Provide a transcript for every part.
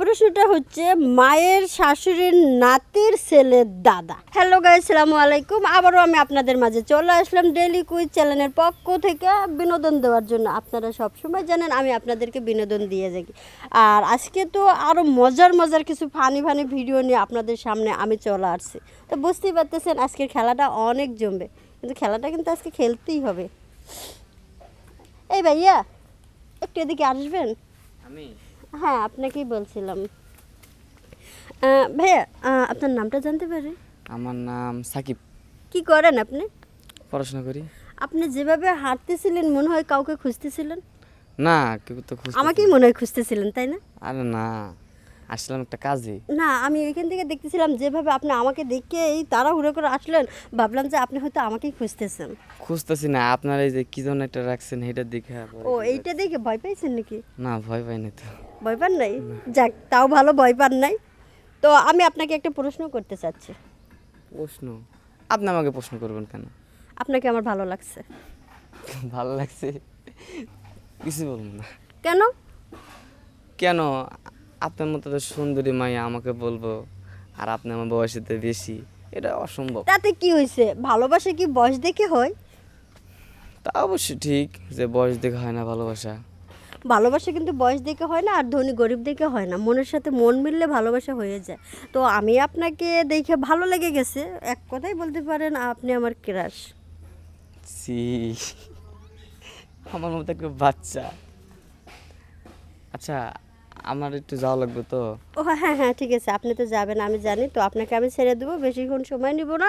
প্রশ্নটা হচ্ছে, মায়ের শাশুড়ির নাতির ছেলের দাদা। হ্যালো গাই সালামু আলাইকুম। আবারও আমি আপনাদের মাঝে চলে আসলাম ডেলি কুইজ চ্যানেলের পক্ষ থেকে। বিনোদন দেওয়ার জন্য আপনারা সব সময় জানেন, আমি আপনাদেরকে বিনোদন দিয়ে যাই আর আজকে তো আরও মজার মজার কিছু ফানি ফানি ভিডিও নিয়ে আপনাদের সামনে আমি চলে আসছি। তো বুঝতেই পারতেছেন, আজকের খেলাটা অনেক জমবে। কিন্তু খেলাটা কিন্তু আজকে খেলতেই হবে। এই ভাইয়া, একটু এদিকে আসবেন? আমি? হ্যাঁ আপনাকেই বলছিলাম। ভাইয়া আপনার নামটা জানতে পারি? আমার নাম সাকিব। কি করেন আপনি? পড়াশোনা করি। আপনি যেভাবে হাঁটতেছিলেন মনে হয় কাউকে খুঁজতেছিলেন? না কেউ তো খুঁজ আমাকেই মনে হয় খুঁজতেছিলেন তাই না? আরে না আসলাম একটা কাজে। না আমি এখান থেকে দেখতেছিলাম যেভাবে আপনি আমাকে দেখে এই তাড়াহুড়ো করে আসলেন ভাবলাম যে আপনি হয়তো আমাকেই খুঁজতেছেন। খুঁজতেছি না আপনার এই যে কি যেন একটা রাখছেন এটা দেখে ও এইটা দেখে ভয় পাইছেন নাকি? না ভয় পাই না তো। ভয় পান নাই? যাক তাও ভালো ভয় পান নাই। তো আমি আপনাকে একটা প্রশ্ন করতে চাচ্ছি। প্রশ্ন? আপনি আমাকে প্রশ্ন করবেন কেন? আপনাকে আমার ভালো লাগছে। ভালো লাগছে? কিছু বলব না। কেন? কেন? আপনার মতো তো সুন্দরী মাইয়া আমাকে বলব আর আপনি আমার বয়সেতে বেশি এটা অসম্ভব। তাতে কি হয়েছে? ভালোবাসা কি বয়স দেখে হয়? তা অবশ্যই ঠিক যে বয়স দেখে হয় না ভালোবাসা। ভালোবাসা কিন্তু বয়স দেখে হয় না আর ধনী গরিব দেখে হয় না। মনের সাথে মন মিললে ভালোবাসা হয়ে যায়। তো আমি আপনাকে দেখে ভালো লেগে গেছে। এক কথাই বলতে পারেন আপনি আমার ক্রাশ। সি আমার মতো একটা বাচ্চা। আচ্ছা আমার একটু যাওয়া লাগবে তো? ও হ্যাঁ হ্যাঁ ঠিক আছে। আপনি তো যাবেন আমি জানি। তো আপনাকে আমি ছেড়ে দেবো বেশিক্ষণ সময় নিব না।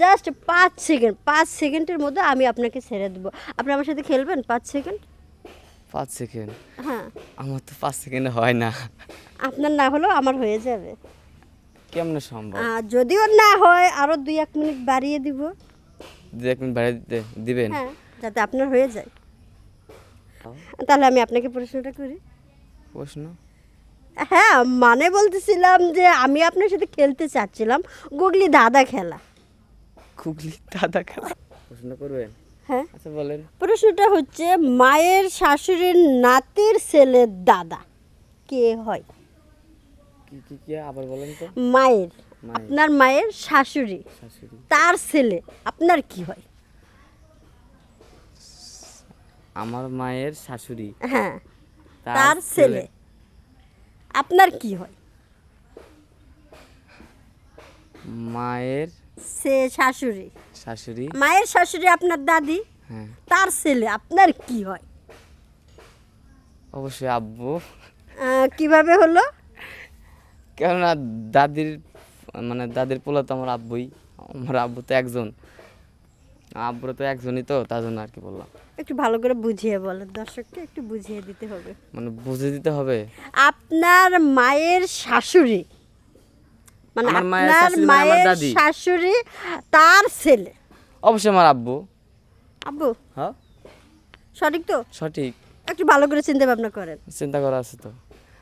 জাস্ট পাঁচ সেকেন্ড পাঁচ সেকেন্ডের মধ্যে আমি আপনাকে ছেড়ে দেবো। আপনি আমার সাথে খেলবেন পাঁচ সেকেন্ড? পাঁচ সেকেন্ড। হ্যাঁ। আমার তো পাঁচ সেকেন্ডে হয় না। আপনার না হলেও আমার হয়ে যাবে। কেমনে সম্ভব? যদিও না হয় আরও দুই এক মিনিট বাড়িয়ে দিব। দু এক মিনিট বাড়িয়ে দিতে দিবেন? হ্যাঁ যাতে আপনার হয়ে যায়। তাহলে আমি আপনাকে প্রশ্নটা করি। প্রশ্ন? হ্যাঁ মানে বলতেছিলাম যে আমি আপনার সাথে খেলতে চাচ্ছিলাম গুগলি দাদা খেলা। খুগলি দাদা খেলা? প্রশ্ন করবেন? হ্যাঁ। আচ্ছা বলেন। প্রশ্নটা হচ্ছে মায়ের শাশুড়ির নাতির ছেলের দাদা কে হয়? কি কি কি? আবার বলেন তো। মায়ের। আপনার মায়ের শাশুড়ি তার ছেলে আপনার কি হয়? আমার মায়ের শাশুড়ি হ্যাঁ তার ছেলে আপনার কি হয়? মায়ের সে শাশুড়ি। শাশুড়ি? মায়ের শাশুড়ি আপনার দাদি? হ্যাঁ। তার ছেলে আপনার কি হয়? অবশ্যই আব্বু। আহ, কীভাবে হলো? কেননা দাদির মানে দাদির পোলা তো আমার আব্বুই। আমার আব্বু তো একজন। আব্বুর তো একজনই তো তার জন্য আর কি বললাম। একটু ভালো করে বুঝিয়ে বলেন দর্শককে একটু বুঝিয়ে দিতে হবে। মানে বুঝে দিতে হবে। আপনার মায়ের শাশুড়ি মানে আমার মায়ের আপনার শাশুড়ি মায়ের শাশুড়ি তার ছেলে। অবশ্যই আমার আব্বু। আব্বু? হ্যাঁ? সঠিক তো? সঠিক। একটু ভালো করে চিন্তা ভাবনা করেন। চিন্তা করা আছে তো।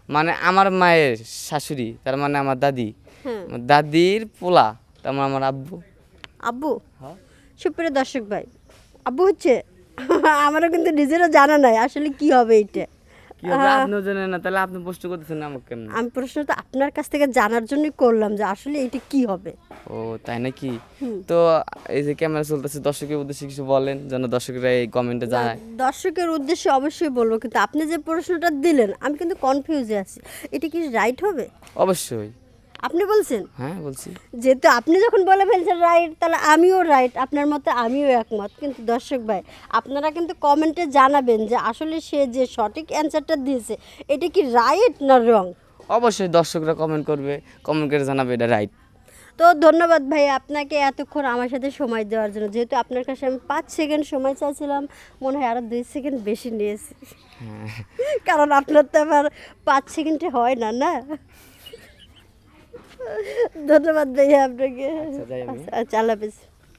মানে আমার মায়ের শাশুড়ি তার মানে আমার দাদি। হ্যাঁ। দাদির পোলা তার মানে আমার আব্বু। আব্বু? হ্যাঁ। সুপ্রিয় দর্শক ভাই আব্বু হচ্ছে আমারও কিন্তু নিজেরও জানা নাই আসলে কি হবে এইটা। কি হবে? আপনিও জানেন না তাহলে আপনি প্রশ্ন করতেছেন আমাকে কেমন? আমি প্রশ্নটা আপনার কাছ থেকে জানার জন্যই করলাম যে আসলে এটা কি হবে। ও তাই নাকি? তো এই যে ক্যামেরা চলতেছে দর্শকের উদ্দেশ্যে কিছু বলেন যেন দর্শকরা এই কমেন্টে জানায়। দর্শকের উদ্দেশ্যে অবশ্যই বলব কিন্তু আপনি যে প্রশ্নটা দিলেন আমি কিন্তু কনফিউজে আছি। এটা কি রাইট হবে? অবশ্যই। আপনি বলছেন? হ্যাঁ বলছি। যেহেতু আপনি যখন বলে ফেলছেন রাইট তাহলে আমিও রাইট আপনার মতে আমিও একমত। কিন্তু দর্শক ভাই আপনারা কিন্তু কমেন্টে জানাবেন যে আসলে সে যে সঠিক অ্যান্সারটা দিয়েছে এটা কি রাইট না রং অবশ্যই দর্শকরা কমেন্ট করবে কমেন্ট করে জানাবে এটা রাইট তো ধন্যবাদ ভাই আপনাকে এতক্ষণ আমার সাথে সময় দেওয়ার জন্য। যেহেতু আপনার কাছে আমি পাঁচ সেকেন্ড সময় চাইছিলাম মনে হয় আরও দুই সেকেন্ড বেশি নিয়েছি। হ্যাঁ। কারণ আপনার তো আবার পাঁচ সেকেন্ডে হয় না না? ধন্যবাদ ভাইয়া আপনাকে। আচ্ছা, যাই আচ্ছা আল্লাহ হাফিজ।